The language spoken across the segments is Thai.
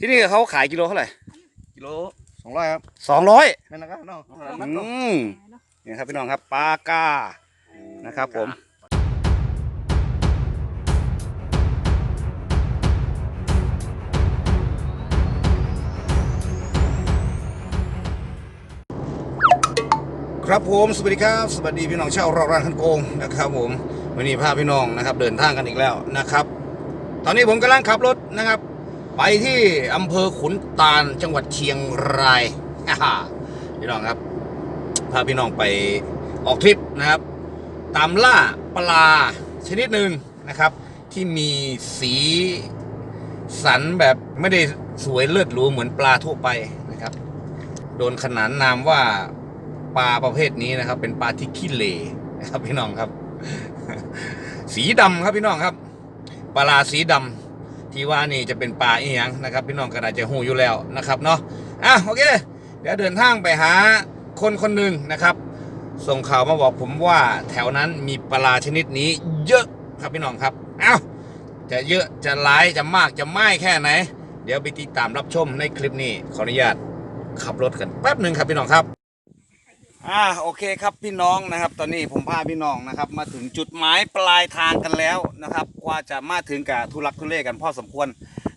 ที่นี่เขาขายกิโลเท่าไหร่กิโลสองร้อยครับสองร้อยนั่นนะครับน้องอืมนี่ครับพี่น้องครับปลากานะครับ ผมครับผมสวัสดีครับสวัสดีพี่น้องชาวรอกร้านคันโกงนะครับผมวันนี้พาพี่น้องนะครับเดินทางกันอีกแล้วนะครับ ตอนนี้ผมกำลังขับรถนะครับ ไปที่อำเภอขุนตาลจังหวัดเชียงรายพี่น้องครับพาพี่น้องไปออกทริปนะครับ ตามล่าปลาชนิดหนึ่งนะครับ ที่มีสีสันแบบไม่ได้สวยเลือดหรูเหมือนปลาทั่วไปนะครับ โดนขนานนามว่าปลาประเภทนี้นะครับ เป็นปลาที่ขี้เหร่นะครับพี่น้องครับ สีดำครับพี่น้องครับ ปลาสีดำ ที่ว่านี่จะเป็นปลาอีหยังนะครับ พี่น้องก็น่าจะหูอยู่แล้วนะครับเนาะอะโอเค เดี๋ยวเดินทางไปหาคนคนหนึ่งนะครับ ส่งข่าวมาบอกผมว่าแถวนั้นมีปลาชนิดนี้เยอะครับพี่น้องครับอ้าวจะเยอะจะหลายจะมากจะไม่แค่ไหน เดี๋ยวไปติดตามรับชมในคลิปนี้ขออนุญาตขับรถกันแป๊บหนึ่งครับพี่น้องครับ อ่าโอเคครับพี่น้องนะครับ ตอนนี้ผมพาพี่น้องนะครับ มาถึงจุดหมายปลายทางกันแล้วนะครับกว่าจะมาถึงกับทุลักทุเลกันพอสมควร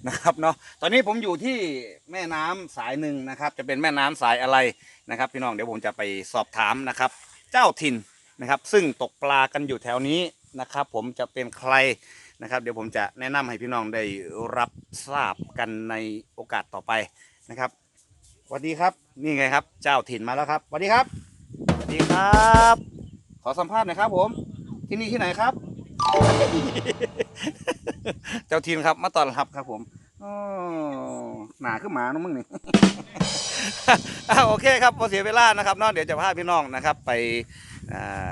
นะครับเนาะตอนนี้ผมอยู่ที่แม่น้ำสายหนึ่งนะครับ จะเป็นแม่น้ำสายอะไรนะครับ พี่น้องเดี๋ยวผมจะไปสอบถามนะครับ เจ้าถิ่นนะครับ ซึ่งตกปลากันอยู่แถวนี้นะครับ ผมจะเป็นใครนะครับ เดี๋ยวผมจะแนะนำให้พี่น้องได้รับทราบกันในโอกาสต่อไปนะครับสวัสดีครับนี่ไงครับ เจ้าถิ่นมาแล้วครับสวัสดีครับ สวัสดีครับ ขอสัมภาษณ์หน่อยครับผม ที่นี่ที่ไหนครับ เจ้าทีนครับ มาต้อนรับครับผมอ๋อหนาขึ้นหมาน้องมึงนี่ อะโอเคครับพอเสียเวลานะครับเนาะเดี๋ยวจะพาพี่น้องนะครับ ไปอ่า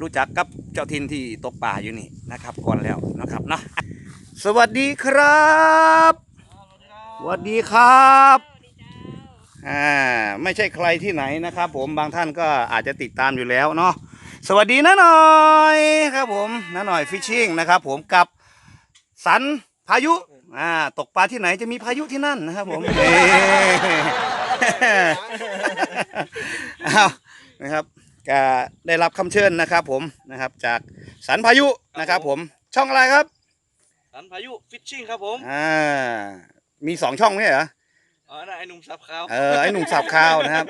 รู้จักกับเจ้าทินที่ตกป่าอยู่นี่นะครับ ก่อนแล้วนะครับเนาะสวัสดีครับสวัสดีครับ อ่าไม่ใช่ใครที่ไหนนะครับ ผมบางท่านก็อาจจะติดตามอยู่แล้วเนาะสวัสดีนะหน่อยครับผมนะหน่อยฟิชชิ่งนะครับ ผมกับสันพายุอ่าตกปลาที่ไหนจะมีพายุที่นั่นนะครับผมเอ้เอานะครับก็ได้รับคำเชิญนะครับ ผมนะครับ จากสันพายุนะครับ ผมช่องอะไรครับสันพายุฟิชชิ่งครับผม อ่ามีสองช่องไหมเหรอ อ๋อนั่นไอ้หนุ่มสับขาวเออไอ้หนุ่มสับข่าวนะครับ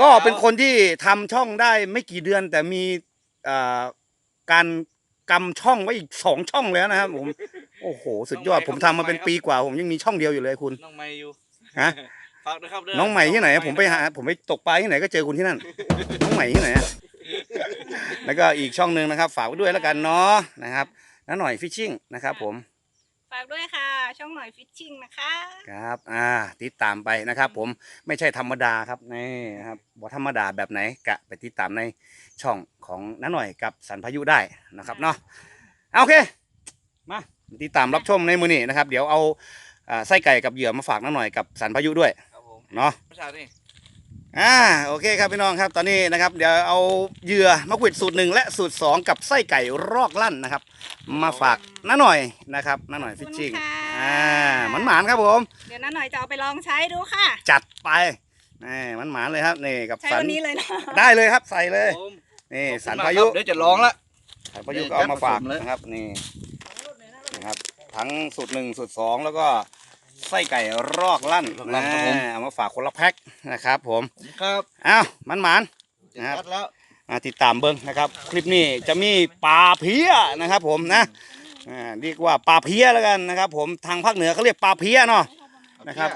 ก็เป็นคนที่ทำช่องได้ไม่กี่เดือน แต่มีเอ่อการกำช่องไว้อีกสองช่องแล้วนะครับ ผม โอ้โห สุดยอดผมทำมาเป็นปีกว่า ผมยังมีช่องเดียวอยู่เลยคุณ น้องไม่อยู่ฮะฝากด้วยครับเด้น้องใหม่ที่ไหนอะผมไปหา ผมไปตกปลาที่ไหนก็เจอคุณที่นั่น น้องใหม่ที่ไหนอะแล้วก็อีกช่องหนึ่งนะครับ ฝากไว้ด้วยแล้วกันเนาะนะครับน้าหน่อยฟิชชิ่งนะครับ ผม ฝากด้วยค่ะ ช่องหน่อยฟิชชิ่งนะคะครับอ่าติดตามไปนะครับ ผมไม่ใช่ธรรมดาครับนี่นะครับบ่ธรรมดาแบบไหนกะไปติดตามในช่องของน้าหน่อยกับสันพายุได้นะครับเนาะเอาโอเคมาติดตามรับชมในมือนี้นะครับ เดี๋ยวเอาอ่าไส้ไก่กับเหยื่อมาฝากน้าหน่อยกับสันพายุด้วยครับผมเนาะประชานี่อ่าโอเคครับพี่น้องครับตอนนี้นะครับเดี๋ยวเอาเหยื่อมะขวิดสูตรหนึ่งและสูตรสองกับไส้ไก่รอกลั่นนะครับ มาฝากน้าหน่อยนะครับน้าหน่อยฟิชชิ่ง อ่ามันหมานๆครับผม เดี๋ยวน้าหน่อยจะเอาไปลองใช้ดูค่ะ จัดไปนี่มันหมานเลยครับนี่กับใช้สันวันนี้เลยนะได้เลยครับใส่เลยผมนี่ขอบคุณสันมกพายุครับเดี๋ยวจะลองละสันพายุก็เอามาฝากเดี๋ยวจะผสมเลยนะครับนี่นะครับทั้งสูตรหนึ่งสูตรสองแล้วก็ไส้ไก่รอกลั่นรอกลั่นครับผมอ่าเอามาฝากคนละแพ็คนะครับ ผมครับอ้าวมันหมานนะครับจัดแล้วอ่าติดตามเบิ้งนะครับ คลิปนี้จะมีปลาเพี้ยนะครับ ผมนะ อ่าเรียกว่าปลาเพี้ยแล้วกันนะครับ ผมทางภาคเหนือเขาเรียกปลาเพี้ยเนาะนะครับ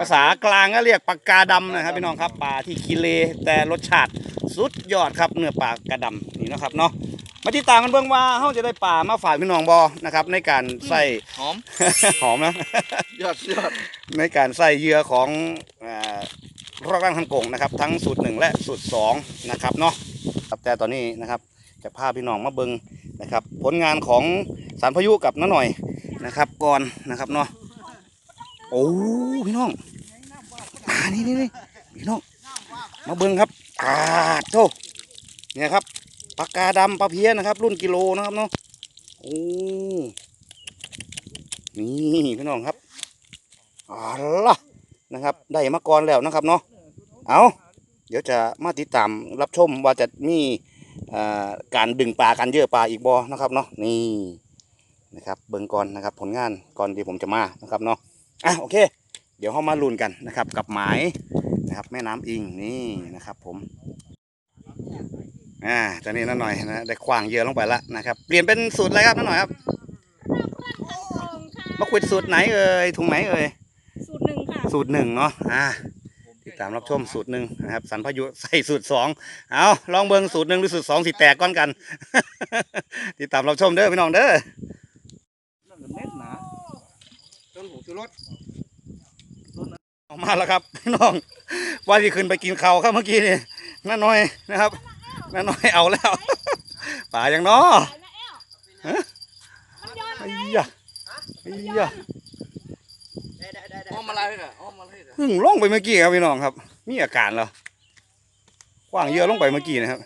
ภาษากลางก็เรียกปลากาดำนะครับพี่น้องครับปลาที่กิเลแต่รสชาติสุดยอดครับเนื้อปลากระดำนี่นะครับเนาะมาติดตามกันเบื้องว่าเขาจะได้ปลามาฝากพี่น้องบอนะครับ ในการใส่หอม หอมนะยอดยอดในการใส่เหยื่อของเอ่อรอกร่างทำโกงนะครับ ทั้งสูตรหนึ่งและสูตรสองนะครับเนาะครับแต่ตอนนี้นะครับจะพาพี่น้องมาเบิง นะครับ ผลงานของสารพายุกับน้าหน่อยนะครับก่อนนะครับเนาะโอ้พี่น้องอ่านี่นี่นี่พี่น้องมาเบิ้งครับอ่าโธ่เนี่ยครับปากกาดำปลาเพี้ยนะครับ รุ่นกิโลนะครับเนาะโอ้นี่พี่น้องครับอ๋อล่ะนะครับ ได้มาก่อนแล้วนะครับเนาะเอาเดี๋ยวจะมาติดตามรับชมว่าจะมี การดึงปลาการเยอะปลาอีกบ่นะครับเนาะนี่นะครับเบิ่งก่อนนะครับผลงานก่อนที่ผมจะมานะครับเนาะอะโอเค เดี๋ยวเรามาลุ้นกันนะครับ กับหมายนะครับ แม่น้ำอิงนี่นะครับ ผมอ่าตอนนี้น้าหน่อยนะได้ขวางเหยอะลงไปละนะครับ เปลี่ยนเป็นสูตรอะไรครับน้าหน่อยครับมาขวิดสูตรไหนเอ่ยถุงไหนเอ่ยสูตรหนึ่งค่ะสูตรหนึ่งเนาะอ่าติด ตามรับชมสูตรหนึ่งนะครับสันพายุใส่สูตรสองเอาลองเบิ่งสูตรหนึ่งหรือสูตรสองสิแตกก้อนกัน ติดตามรับชมเด้อพี่น้องเด้อเม็ดหนาต้นหูชูรสออกมาแล้วครับพี่น้องว่าที่ขึ้นไปกินเขาวครับเมื่อกี้นี่น้าน้อยนะครับน้าน้อยเอาแล้วป่าอย่างน้อฮะไอ้ยะไอ้ยะอ้อมมาอะไรกันอ้อมมาอะไรกัน เพึ่งลงไปเมื่อกี้ครับพี่น้องครับ มีอาการแล้วกว้างเยอะลงไปเมื่อกี้นะครับ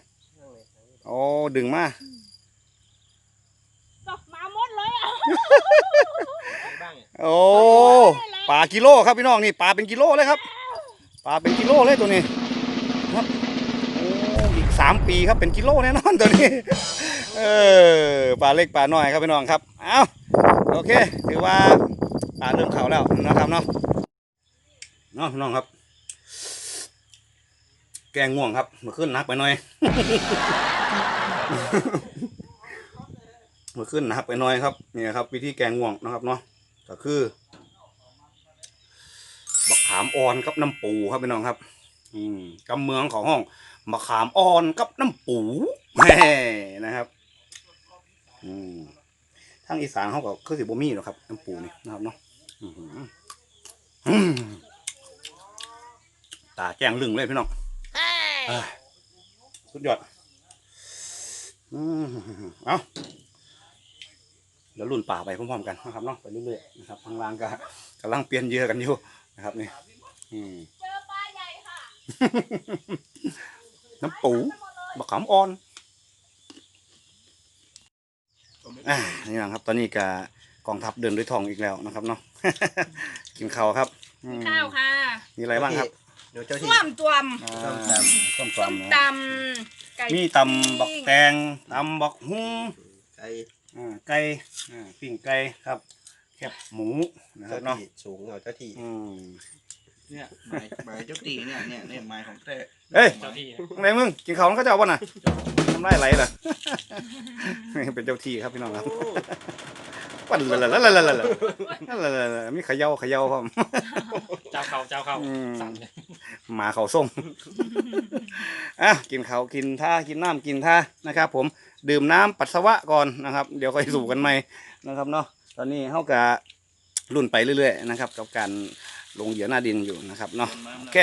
โอ้ดึงมามาหมดเลยอะโอ้ปลากิโลครับพี่น้องนี่ปลาเป็นกิโลเลยครับปลาเป็นกิโลเลยตัวนี้ครับโอ้อีกสามปีครับเป็นกิโลแน่นอนตัวนี้เออปลาเล็กปลาน้อยครับพี่น้องครับเอาโอเคถือว่าปลาเริ่มเข่าแล้วนะครับเนาะ เนาะพี่น้องครับ แกงง่วงครับเมื่อคืนนักไปหน่อย เมื่อคืนนักไปหน่อยครับนี่ครับ วิธีแกงง่วงนะครับเนาะก็คือบักขามอ่อนกับน้ำปูครับพี่น้องครับ อืมกำเมืองของห้องมะขามอ่อนกับน้ำปูแม่นะครับ อืมทางอีสานเขาก็คือสิบ่มีหรอกครับน้ำปูนี่นะครับเนาะอืม ตาแจ้งลึงเลยพี่น้องเอ้ยสุดยอดอืมเอาเดี๋ยวลุ่นป่าไปพร้อมๆกันนะครับเนาะไปเรื่อยๆนะครับทางล่างก็กำลังเปลี่ยนเหยื่อกันอยู่นะครับนี่อืมเจอปลาใหญ่ค่ะ น้ำปูบักขามอ่อนอ่านี่นะครับ ตอนนี้ก็กองทัพเดินด้วยทองอีกแล้วนะครับเนาะกินข้าวครับอืมข้าวค่ะ มีอะไรบ้างครับเดี๋ยวเจ้าที่ส้วมตวมอ่าส้มตำส้มส้มตำตนะำไก่มีตำบักแตงตำบักฮุ้งไก่อ่าไก่อ่าปิ้งไก่ครับแคบหมูนะคเจ้ารับเนาะที่สูงเอาเจ้าที่อืมเนี่ยหมายหมายเจ้าตีเนี่ยเนี่ยเนี่ยหมายของแท้เฮ้ยเจ้าที่ไงมึงกินข้าวแล้วเขาจะเอาป่ะน่ะทำไรไหลเหรอเป็นเจ้าที่ครับพี่น้องครับ ปั่นละละละละละละละละละมีเขย่าเขย่าพร้อมเจ้าเขาเจ้าเขาสั่งเลยหมาเขาส่งอะกินเขากินท่ากินน้ำกินท่านะครับ ผมดื่มน้ำปัสสาวะก่อนนะครับ เดี๋ยวค่อยสูบกันใหม่นะครับเนาะตอนนี้เขากะรุ่นไปเรื่อยๆนะครับ กับการลงเหยื่อหน้าดินอยู่นะครับเนาะโอเค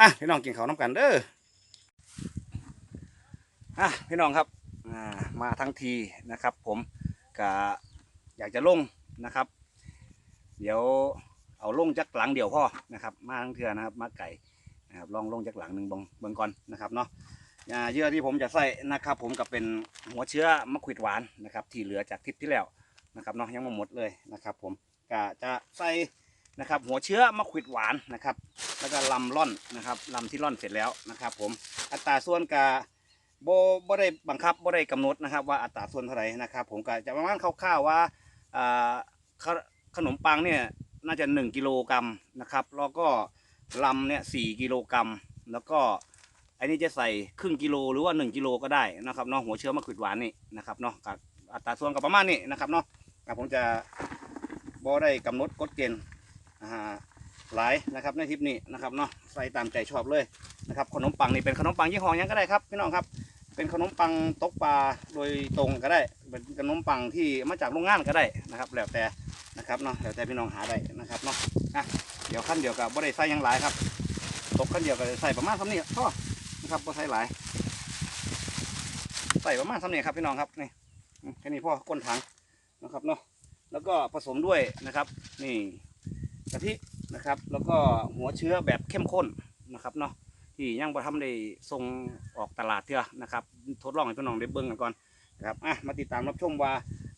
อะพี่น้องกินเขาน้ำกันเด้ออะพี่น้องครับมาทั้งทีนะครับ ผมกะ อยากจะลงนะครับ เดี๋ยวเอาลงจากหลังเดียวพ่อนะครับ มาทั้งเทือนะครับ มาไก่นะครับลองลงจากหลังหนึ่งบงเบิ่งก่อนนะครับเนาะเยื่อที่ผมจะใส่นะครับ ผมกับเป็นหัวเชื้อมะขวิดหวานนะครับ ที่เหลือจากทริปที่แล้วนะครับเนาะยังไม่หมดเลยนะครับ ผมกะจะใส่นะครับ หัวเชื้อมะขวิดหวานนะครับ แล้วก็ลำร่อนนะครับลำที่ร่อนเสร็จแล้วนะครับ ผมอัตราส่วนกาโบบ่ได้บังคับบ่ได้กำหนดนะครับ ว่าอัตราส่วนเท่าไหร่นะครับ ผมก็จะประมาณคร่าวๆว่า ขนมปังเนี่ยน่าจะ 1 กิโลกรัมนะครับแล้วก็ลำเนี่ยสกิโลกรัมแล้วก็อันนี้จะใส่ครึ่งกิโลหรือว่า 1 กิโลก็ได้นะครับเนาะหัวเชื้อมะขิดหวานนี่นะครับเนาะกับอัตราส่วนก็ประมาณนี้นะครับเนาะผมจะบ่ได้กำหนดกฎเกณฑ์หลายนะครับในทริปนี้นะครับเนาะใส่ตามใจชอบเลยนะครับขนมปังนี่เป็นขนมปังยี่ห้อยังก็ได้ครับพี่น้องครับ เป็นขนมปังตกปลาโดยตรงก็ได้ เป็นขนมปังที่มาจากโรงงานก็ได้นะครับ แล้วแต่นะครับเนาะแล้วแต่พี่น้องหาได้นะครับเนาะอะเดี๋ยวขั้นเดียวกับบ่ได้ใส่ยังหลายครับตกขั้นเดียวก็ใส่ประมาณสำนี้พ่อนะครับบ่ใส่หลายใส่ประมาณสำนี้ครับพี่น้องครับนี่แค่นี้พ่อก้นถังนะครับเนาะแล้วก็ผสมด้วยนะครับ นี่กะทินะครับ แล้วก็หัวเชื้อแบบเข้มข้นนะครับเนาะ ที่ยังบ่ทำได้ส่งออกตลาดเถอะนะครับทดลองให้พี่น้องได้เบิ่งกันก่อนนะครับอะมาติดตามรับชมว่า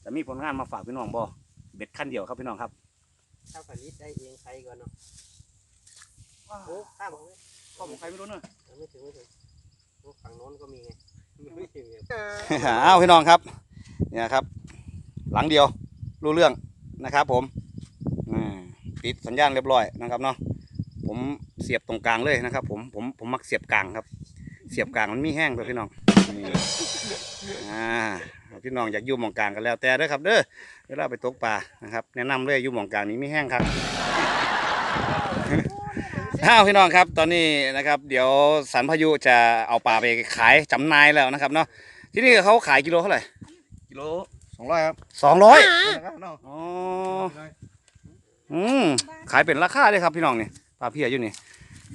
จะมีผลงานมาฝากพี่น้องบ่เบ็ดขั้นเดียวครับพี่น้องครับข้าวผลิตได้เองใครก่อนเนาะโอ้ข้ามของข้อผมใครไม่รู้เนอะไม่ถึงไม่ถึงโอ้ฝั่งโน้นก็มีไงไม่ถึงไงอ้าวพี่น้องครับเนี่ยครับ หลังเดียวรู้เรื่องนะครับ ผมอ่าปิดสัญญาณเรียบร้อยนะครับเนาะ ผมเสียบตรงกลางเลยนะครับ ผมผมผมมักเสียบกลางครับ เสียบกลางมันมีแห้งเลยพี่น้องนี่อ่าพี่น้องอยากอยู่หมองกลางกันแล้วแต่เด้อครับ เด้อเวลาไปตกปลานะครับแนะนำเลยอยู่หมองกลางนี้มีแห้งครับอ้าวพี่น้องครับ ตอนนี้นะครับ เดี๋ยวสันพายุจะเอาปลาไปขายจำหนายแล้วนะครับเนาะที่นี่เขาขายกิโลเท่าไหร่กิโลสองร้อยครับสองร้อยเนาะอ๋ออืมขายเป็นราคาเลยครับพี่น้องนี่ปลาเพียอยู่นี่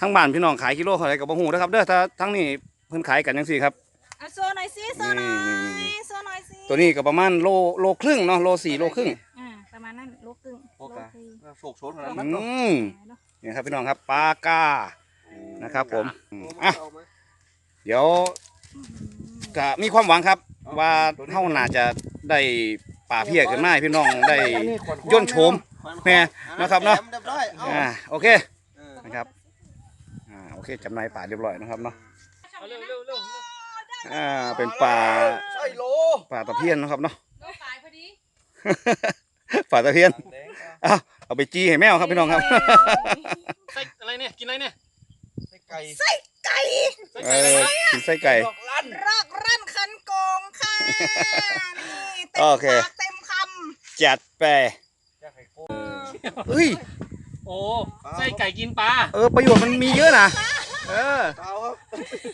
ทั้งบ้านพี่น้องขายกิโลเท่าไหร่กับบ่ฮู้นะครับเด้อถ้าทั้งนี้เพิ่นขายกันจังซี่ครับอะโซหน่อยสิโซหน่อยนี่นี่นี่โซหน่อยสิตัวนี้ก็ประมาณโลโลครึ่งเนาะโลสี่โลครึ่งอ่าประมาณนั้นโลครึ่งโอเคโลครึ่งโศกโชนขนาดนั้นอืเนาะมเนาะนี่ครับพี่น้องครับปลากานะครับ ผมอืมอะเดี๋ยวอืมก็มีความหวังครับ ว่าเฮาน่าจะได้ปลาเพียขึ้นมาให้พี่น้องได้ย่นโฉมแม่นะครับเนาะเรียบร้อยเอาอ่าโอเคเออนะครับ อ่าโอเคจำหนายป่าเรียบร้อยนะครับเนาะเอาเร็วเร็วเร็วอ่าเป็นป่าใช่โลป่าตะเพียนนะครับเนาะโลตายพอดีป่าตะเพียนแดงครับอ้าวเอาไปจี้ให้แมวครับพี่น้องครับใส่อะไรเนี่ยกินอะไรเนี่ยไส้ไก่ไก่ใส่เอไก่อะไรอวะกินไส้ไก่ดอกลั่นรอกรั่นคันโกงค่ะนี่เต็มโอเคปากเต็มคจัดไปอยากให้โกเฮ้ยโอ้ใส่ไก่กินปลาเออประโยชน์มันมีเยอะนะ เออเปล่าครับ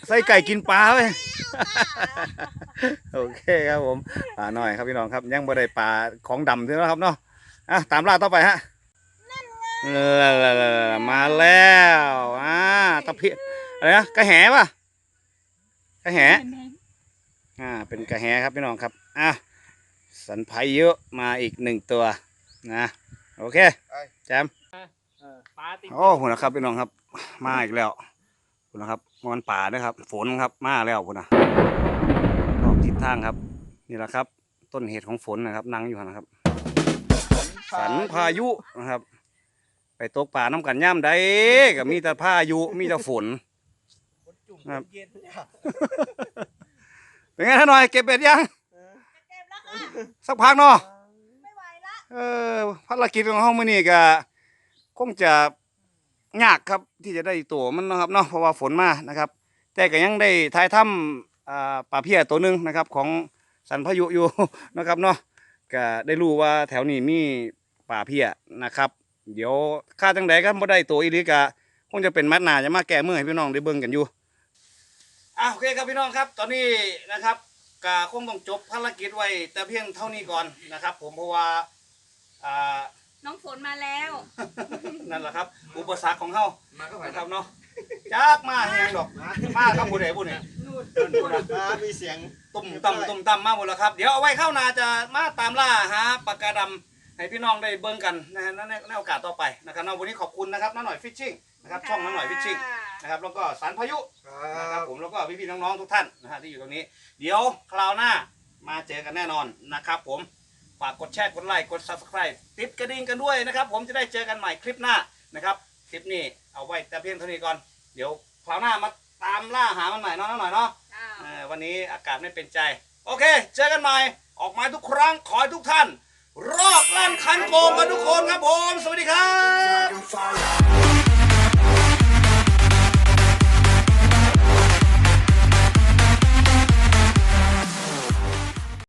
ไส้ไก่กินปลาเว้ยโอเคครับผมอ่าหน่อยครับพี่น้องครับยังบ่ได้ปลาของดำใช่ไหมครับเนาะอะตามล่าต่อไปฮะมาแล้วอ่าตะเพียนอะไรนะกระแหป่ะกระแหำอ่าเป็นกระแหครับพี่น้องครับอะสันไพเยอะมาอีกหนึ่งตัวนะโอเคแจมเออปลาติดโอ้คุณนะครับพี่น้องครับ มาอีกแล้ว คุณนะครับมันป่าด้วยครับ ฝนครับมาแล้วคุณนะออกทิศทางครับ นี่แหละครับ ต้นเหตุของฝนนะครับนั่งอยู่นะครับสันพายุนะครับ ไปตกป่าน้ำกันย่ำใดก็มีแต่พายุมีแต่ฝนคนจุ่มครับเย็นเนี่ยเป็นไงท่านหน่อยเก็บเบ็ดยังเก็บแล้วค่ะสักพักเนาะไม่ไหวละเออภารกิจของห้องมื้อนี้ก็คงจะ ยากครับที่จะได้ตัวมันนะครับเนาะเพราะว่าฝนมานะครับ แต่ก็ยังได้ทายถ้ำป่าเพียตัวหนึ่งนะครับ ของสันพายุอยู่นะครับเนาะก็ได้รู้ว่าแถวนี้มีป่าเพียนะครับ เดี๋ยวค่าจังใดก็บ่ได้ตัวอีลีกะคงจะเป็นมัดหนาจะมาแก้เมื่อให้พี่น้องได้เบิ่งกันอยู่อะโอเคครับพี่น้องครับ ตอนนี้นะครับก็คงต้องจบภารกิจไว้แต่เพียงเท่านี้ก่อนนะครับ ผมเพราะว่าอ่า น้องฝนมาแล้ว นั่นแหละครับ อุปสรรคของเฮามาก็ไปนะคครัรับบเนาะจากมาแหงดอกมาครับผู้ใดผู้หนึ่งมามีเสียงตุ่มต่ำตุ่มต่ำมาหมดแล้วครับ เดี๋ยวเอาไว้เข้านาจะมาตามล่าหาปากกาดำให้พี่น้องได้เบิ่งกันนะฮะในในโอกาสต่อไปนะครับเนาะวันนี้ขอบคุณนะครับน้าหน่อยฟิชชิ่งนะครับช่องน้าหน่อยฟิชชิ่งนะครับแล้วก็สันพายุ คนะครัรับบผมแล้วก็พี่ๆน้องๆทุกท่านนะฮะที่อยู่ตรงนี้ เดี๋ยวคราวหน้ามาเจอกันแน่นอนนะครับผมฝากกดแชร์กดไลค์กด subscribe ติดกระดิ่งกันด้วยนะครับ ผมจะได้เจอกันใหม่คลิปหน้านะครับคลิปนี้เอาไว้แต่เพียงเท่านี้ก่อนเดี๋ยวคราวหน้ามาตามล่าหามันใหม่เนาะน้าหน่อยเนาะเอ่อวันนี้อากาศไม่เป็นใจ โอเค เจอกันใหม่ออกมาทุกครั้งขอให้ทุกท่าน รอบลั่นคันโกงกันทุกคนครับผม สวัสดีครับ